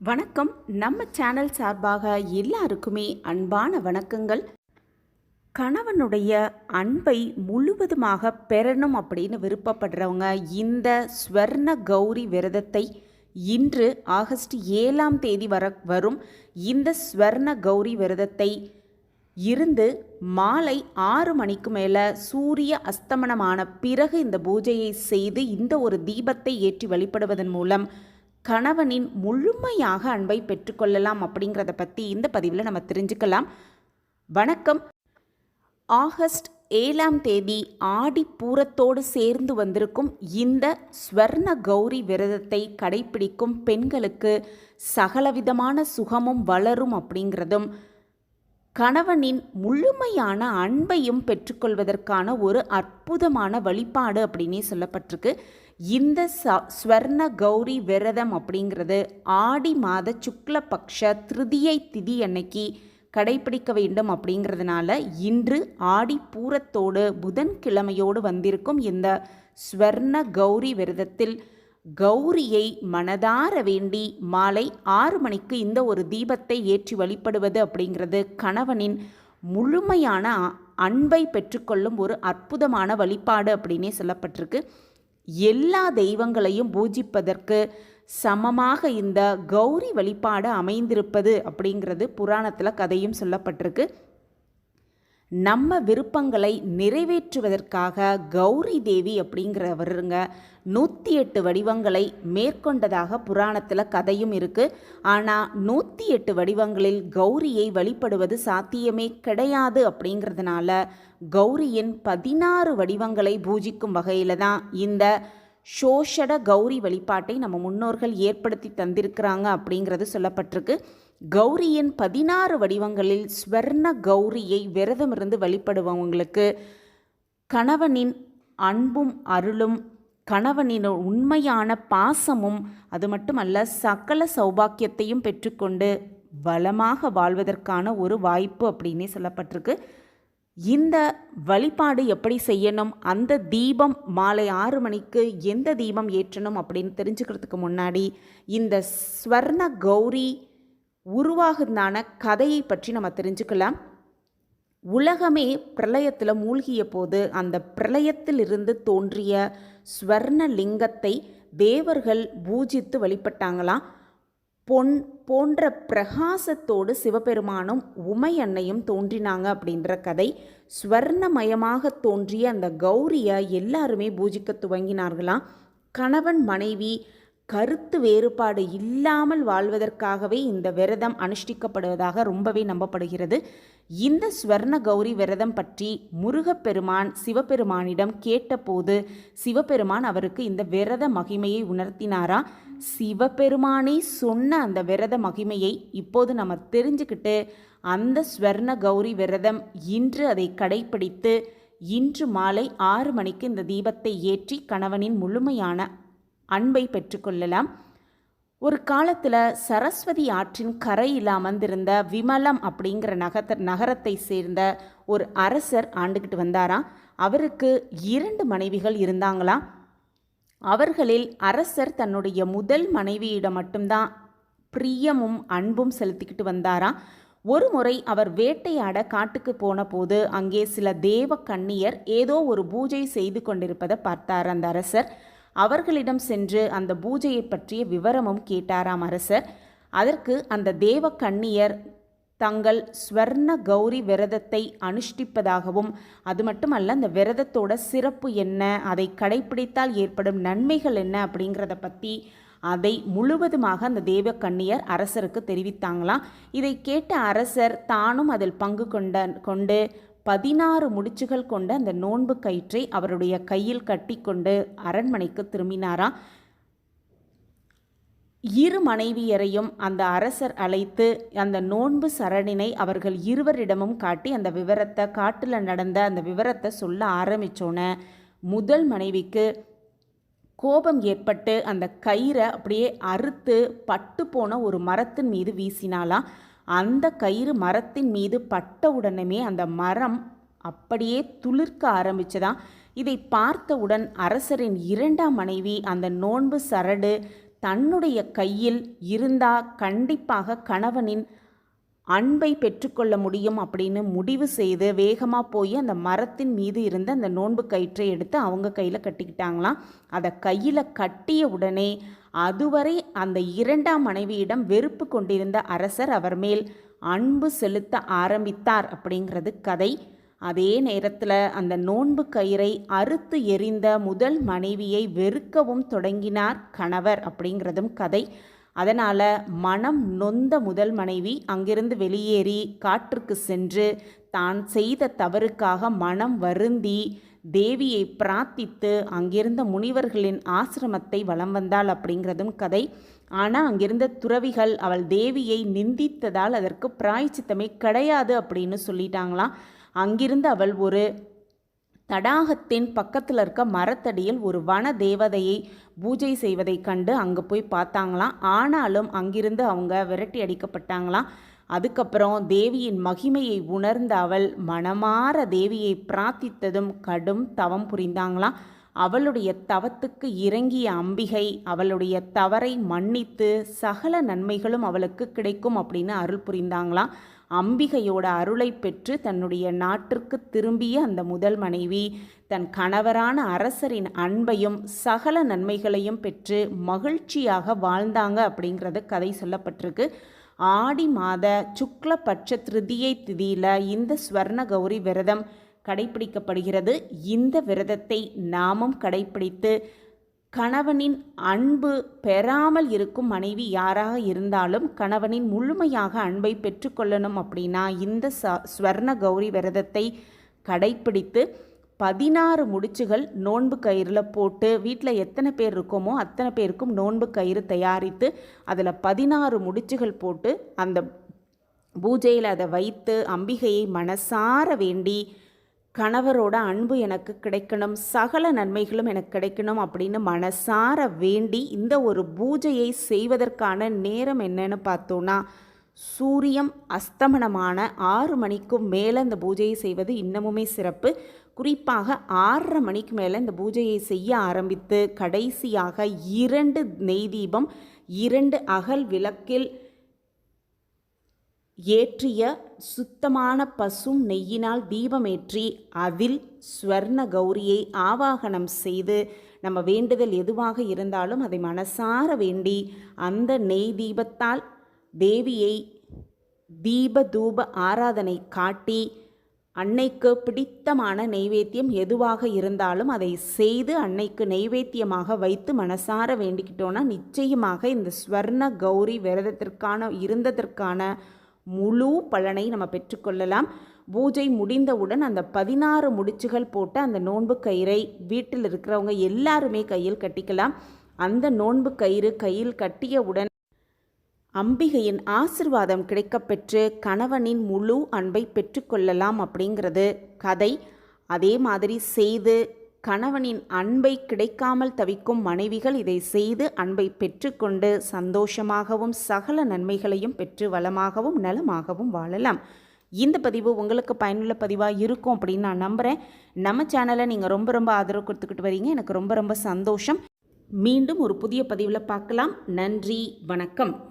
வணக்கம். நம்ம சேனல் சார்பாக எல்லாருக்குமே அன்பான வணக்கங்கள். கணவனுடைய அன்பை முழுவதுமாக பெறணும் அப்படின்னு விருப்பப்படுறவங்க இந்த ஸ்வர்ண கௌரி விரதத்தை இன்று ஆகஸ்ட் ஏழாம் தேதி வர வரும் இந்த ஸ்வர்ண கௌரி விரதத்தை இருந்து மாலை ஆறு மணிக்கு மேலே சூரிய அஸ்தமனமான பிறகு இந்த பூஜையை செய்து இந்த ஒரு தீபத்தை ஏற்றி வழிபடுவதன் மூலம் கணவனின் முழுமையாக அன்பை பெற்றுக்கொள்ளலாம் அப்படிங்கிறத பற்றி இந்த பதிவில் நம்ம தெரிஞ்சுக்கலாம். வணக்கம். ஆகஸ்ட் ஏழாம் தேதி ஆடி பூரத்தோடு சேர்ந்து வந்திருக்கும் இந்த ஸ்வர்ண கௌரி விரதத்தை கடைப்பிடிக்கும் பெண்களுக்கு சகலவிதமான சுகமும் வளரும் அப்படிங்கிறதும் கணவனின் முழுமையான அன்பையும் பெற்றுக்கொள்வதற்கான ஒரு அற்புதமான வழிபாடு அப்படின்னே சொல்லப்பட்டிருக்கு. இந்த ச ஸ்வர்ண கௌரி விரதம் அப்படிங்கிறது ஆடி மாத சுக்லபக்ஷ திருதியை திதி அன்னைக்கு கடைபிடிக்க வேண்டும் அப்படிங்கிறதுனால இன்று ஆடி பூரத்தோடு புதன்கிழமையோடு வந்திருக்கும் இந்த ஸ்வர்ண கௌரி விரதத்தில் கௌரியை மனதார வேண்டி மாலை ஆறு மணிக்கு இந்த ஒரு தீபத்தை ஏற்றி வழிபடுவது அப்படிங்கிறது கணவனின் முழுமையான அன்பை பெற்றுக்கொள்ளும் ஒரு அற்புதமான வழிபாடு அப்படின்னே சொல்லப்பட்டிருக்கு. எல்லா தெய்வங்களையும் பூஜிப்பதற்கு சமமாக இந்த கௌரி வழிபாடு அமைந்திருப்பது அப்படிங்கிறது புராணத்தில் கதையும் சொல்லப்பட்டிருக்கு. நம்ம விருப்பங்களை நிறைவேற்றுவதற்காக கௌரி தேவி அப்படிங்கிறவருங்க. நூற்றி எட்டு வடிவங்களை மேற்கொண்டதாக புராணத்தில் கதையும் இருக்குது ஆனால் நூற்றி எட்டு வடிவங்களில் கௌரியை வழிபடுவது சாத்தியமே கிடையாது அப்படிங்கிறதுனால கௌரியின் பதினாறு வடிவங்களை பூஜிக்கும் வகையில் தான் இந்த சோஷட கௌரி வழிபாட்டை நம்ம முன்னோர்கள் ஏற்படுத்தி தந்திருக்கிறாங்க அப்படிங்கிறது சொல்லப்பட்டிருக்கு. கௌரியின் பதினாறு வடிவங்களில் ஸ்வர்ண கௌரியை விரதமிருந்து வழிபடுபவங்களுக்கு கணவனின் அன்பும் அருளும் கணவனின் உண்மையான பாசமும் அது மட்டுமல்ல சகல சௌபாக்கியத்தையும் பெற்றுக்கொண்டு வளமாக வாழ்வதற்கான ஒரு வாய்ப்பு அப்படின்னே சொல்லப்பட்டிருக்கு. இந்த வழிபாடு எப்படி செய்யணும்? அந்த தீபம் மாலை ஆறு மணிக்கு எந்த தீபம் ஏற்றணும் அப்படின்னு தெரிஞ்சுக்கிறதுக்கு முன்னாடி இந்த ஸ்வர்ண கௌரி உருவாகுதான கதையை பற்றி நம்ம தெரிஞ்சுக்கலாம். உலகமே பிரளயத்தில் மூழ்கிய போது அந்த பிரளயத்திலிருந்து தோன்றிய ஸ்வர்ண லிங்கத்தை தேவர்கள் பூஜித்து வழிபட்டாங்களாம். பொன் போன்ற பிரகாசத்தோடு சிவபெருமானும் உமை அன்னையும் தோன்றினாங்க அப்படின்ற கதை. ஸ்வர்ணமயமாக தோன்றிய அந்த கௌரியை எல்லாருமே பூஜிக்க துவங்கினார்களாம். கணவன் மனைவி கருத்து வேறுபாடு இல்லாமல் வாழ்வதற்காகவே இந்த விரதம் அனுஷ்டிக்கப்படுவதாக ரொம்பவே நம்பப்படுகிறது. இந்த ஸ்வர்ண கௌரி விரதம் பற்றி முருகப்பெருமான் சிவபெருமானிடம் கேட்டபோது சிவபெருமான் அவருக்கு இந்த விரத மகிமையை உணர்த்தினாரா? சிவபெருமானே சொன்ன அந்த விரத மகிமையை இப்போது நம்ம தெரிஞ்சுக்கிட்டு அந்த ஸ்வர்ண கௌரி விரதம் இன்று அதை கடைப்பிடித்து இன்று மாலை ஆறு மணிக்கு இந்த தீபத்தை ஏற்றி கணவனின் முழுமையான அன்பை பெற்றுக்கொள்ளலாம் ஒரு காலத்தில் சரஸ்வதி ஆற்றின் கரையில் அமர்ந்திருந்த விமலம் அப்படிங்கிற நகத்த நகரத்தை சேர்ந்த ஒரு அரசர் ஆண்டுகிட்டு வந்தாராம். அவருக்கு இரண்டு மனைவிகள் இருந்தாங்களாம். அவர்களில் அரசர் தன்னுடைய முதல் மனைவியிடம் மட்டும்தான் பிரியமும் அன்பும் செலுத்திக்கிட்டு வந்தாராம். ஒரு முறை அவர் வேட்டையாட காட்டுக்கு போன போது அங்கே சில தேவ கண்ணியர் ஏதோ ஒரு பூஜை செய்து கொண்டிருப்பதை பார்த்தார் அந்த அரசர். அவர்களிடம் சென்று அந்த பூஜையை பற்றிய விவரமும் கேட்டாராம் அரசர். அதற்கு அந்த தேவ கண்ணியர் தங்கள் ஸ்வர்ண கௌரி விரதத்தை அனுஷ்டிப்பதாகவும் அது மட்டுமல்ல அந்த விரதத்தோட சிறப்பு என்ன அதை கடைப்பிடித்தால் ஏற்படும் நன்மைகள் என்ன அப்படிங்கிறத பற்றி அதை முழுவதுமாக அந்த தேவ கண்ணியர் அரசருக்கு தெரிவித்தாங்களாம். இதை கேட்ட அரசர் தானும் அதில் பங்கு கொண்ட கொண்டு பதினாறு முடிச்சுகள் கொண்ட அந்த நோன்பு கயிற்றை அவருடைய கையில் கட்டிக்கொண்டு அரண்மனைக்கு திரும்பினாராம் இரு மனைவியரையும் அந்த அரசர் அழைத்து அந்த நோன்பு சரணினை அவர்கள் இருவரிடமும் காட்டி அந்த விவரத்தை காட்டில் நடந்த அந்த விவரத்தை சொல்ல ஆரம்பித்தோன்ன முதல் மனைவிக்கு கோபம் ஏற்பட்டு அந்த கயிறை அப்படியே அறுத்து பட்டு போன ஒரு மரத்தின் மீது வீசினாலாம் அந்த கயிறு மரத்தின் மீது பட்ட உடனே அந்த மரம் அப்படியே துளிர்க்க ஆரம்பிச்சதாம். இதை பார்த்தவுடன் அரசரின் இரண்டாம் மனைவி அந்த நோன்பு சரடு தன்னுடைய கையில் இருந்தால் கண்டிப்பாக கணவனின் அன்பை பெற்றுக்கொள்ள முடியும் அப்படின்னு முடிவு செய்து வேகமாக போய் அந்த மரத்தின் மீது இருந்த அந்த நோன்பு கயிற்றை எடுத்து அவங்க கையில் கட்டிக்கிட்டாங்களாம். அதை கையில் கட்டிய உடனே அதுவரை அந்த இரண்டாம் மனைவியிடம் வெறுப்பு கொண்டிருந்த அரசர் அவர் மேல் அன்பு செலுத்த ஆரம்பித்தார் அப்படிங்கிறது கதை. அதே நேரத்தில் அந்த நோன்பு கயிறை அறுத்து எறிந்த முதல் மனைவியை வெறுக்கவும் தொடங்கினார் கணவர் அப்படிங்கிறதும் கதை. அதனால் மனம் நொந்த முதல் மனைவி அங்கிருந்து வெளியேறி காற்றுக்கு சென்று தான் செய்த தவறுக்காக மனம் வருந்தி தேவியை பிரார்த்தித்து அங்கிருந்த முனிவர்களின் ஆசிரமத்தை வலம் வந்தாள் அப்படிங்கிறதும் கதை. ஆனால் அங்கிருந்த துறவிகள் அவள் தேவியை நிந்தித்ததால் அதற்கு பிராய்ச்சித்தமே கிடையாது அப்படின்னு சொல்லிட்டாங்களாம். அங்கிருந்து அவள் ஒரு தடாகத்தின் பக்கத்தில் இருக்க மரத்தடியில் ஒரு வன தேவதையை பூஜை செய்வதை கண்டு அங்கே போய் பார்த்தாங்களாம். ஆனாலும் அங்கிருந்து அவங்க விரட்டி அடிக்கப்பட்டாங்களாம். அதுக்கப்புறம் தேவியின் மகிமையை உணர்ந்த அவள் மனமாற தேவியை பிரார்த்தித்ததும் கடும் தவம் புரிந்தாங்களாம். அவளுடைய தவத்துக்கு இறங்கிய அம்பிகை அவளுடைய தவறை மன்னித்து சகல நன்மைகளும் அவளுக்கு கிடைக்கும் அப்படின்னு அருள் புரிந்தாங்களாம். அம்பிகையோட அருளை பெற்று தன்னுடைய நாட்டிற்கு திரும்பிய அந்த முதல் மனைவி தன் கணவரான அரசரின் அன்பையும் சகல நன்மைகளையும் பெற்று மகிழ்ச்சியாக வாழ்ந்தாங்க அப்படிங்கிறது கதை சொல்லப்பட்டிருக்கு. ஆடி மாத சுக்லபட்ச திருதியை திதியில் இந்த ஸ்வர்ண கௌரி விரதம் கடைபிடிக்கப்படுகிறது இந்த விரதத்தை நாமும் கடைபிடித்து கணவனின் அன்பு பெறாமல் இருக்கும் மனைவி யாராக இருந்தாலும் கணவனின் முழுமையாக அன்பை பெற்றுக்கொள்ளணும் அப்படின்னா இந்த ச ஸ்வர்ண கௌரி விரதத்தை கடைப்பிடித்து பதினாறு முடிச்சுகள் நோன்பு கயிறில் போட்டு வீட்டில் எத்தனை பேர் இருக்கோமோ அத்தனை பேருக்கும் நோன்பு கயிறு தயாரித்து அதில் பதினாறு முடிச்சுகள் போட்டு அந்த பூஜையில் அதை வைத்து அம்பிகையை மனசார வேண்டி கணவரோட அன்பு எனக்கு கிடைக்கணும் சகல நன்மைகளும் எனக்கு கிடைக்கணும் அப்படின்னு மனசார வேண்டி இந்த ஒரு பூஜையை செய்வதற்கான நேரம் என்னன்னு பார்த்தோன்னா சூரியம் அஸ்தமனமான ஆறு மணிக்கும் மேலே இந்த பூஜையை செய்வது இன்னமுமே சிறப்பு. குறிப்பாக ஆறரை மணிக்கு மேலே இந்த பூஜையை செய்ய ஆரம்பித்து கடைசியாக இரண்டு நெய் தீபம் இரண்டு அகல் விளக்கில் ஏற்றிய சுத்தமான பசும் நெய்யினால் தீபமேற்றி அதில் ஸ்வர்ண கௌரியை ஆவாகனம் செய்து நம்ம வேண்டுதல் எதுவாக இருந்தாலும் அதை மனசார வேண்டி அந்த நெய் தீபத்தால் தேவியை தீப தூப ஆராதனை காட்டி அன்னைக்கு பிடித்தமான நெய்வேத்தியம் எதுவாக இருந்தாலும் அதை செய்து அன்னைக்கு நெய்வேத்தியமாக வைத்து மனசார வேண்டிக்கிட்டோன்னா நிச்சயமாக இந்த ஸ்வர்ண கௌரி விரதத்திற்கான இருந்ததற்கான முழு பலனை நம்ம பெற்றுக்கொள்ளலாம். பூஜை முடிந்தவுடன் அந்த பதினாறு முடிச்சுகள் போட்டு அந்த நோன்பு கயிறை வீட்டில் இருக்கிறவங்க எல்லாருமே கையில் கட்டிக்கலாம். அந்த நோன்பு கயிறு கையில் கட்டியவுடன் அம்பிகையின் ஆசிர்வாதம் கிடைக்கப்பெற்று கணவனின் முழு அன்பை பெற்றுக்கொள்ளலாம் அப்படிங்கிறது கதை. அதே மாதிரி செய்து கணவனின் அன்பை கிடைக்காமல் தவிக்கும் மனைவிகள் இதை செய்து அன்பை பெற்றுக்கொண்டு சந்தோஷமாகவும் சகல நன்மைகளையும் பெற்று வளமாகவும் நலமாகவும் வாழலாம். இந்த பதிவு உங்களுக்கு பயனுள்ள பதிவாக இருக்கும் அப்படின்னு நான் நம்புகிறேன் நம்ம சேனலை நீங்கள் ரொம்ப ரொம்ப ஆதரவு கொடுத்துக்கிட்டு வரீங்க. எனக்கு ரொம்ப ரொம்ப சந்தோஷம். மீண்டும் ஒரு புதிய பதிவில் பார்க்கலாம். நன்றி. வணக்கம்.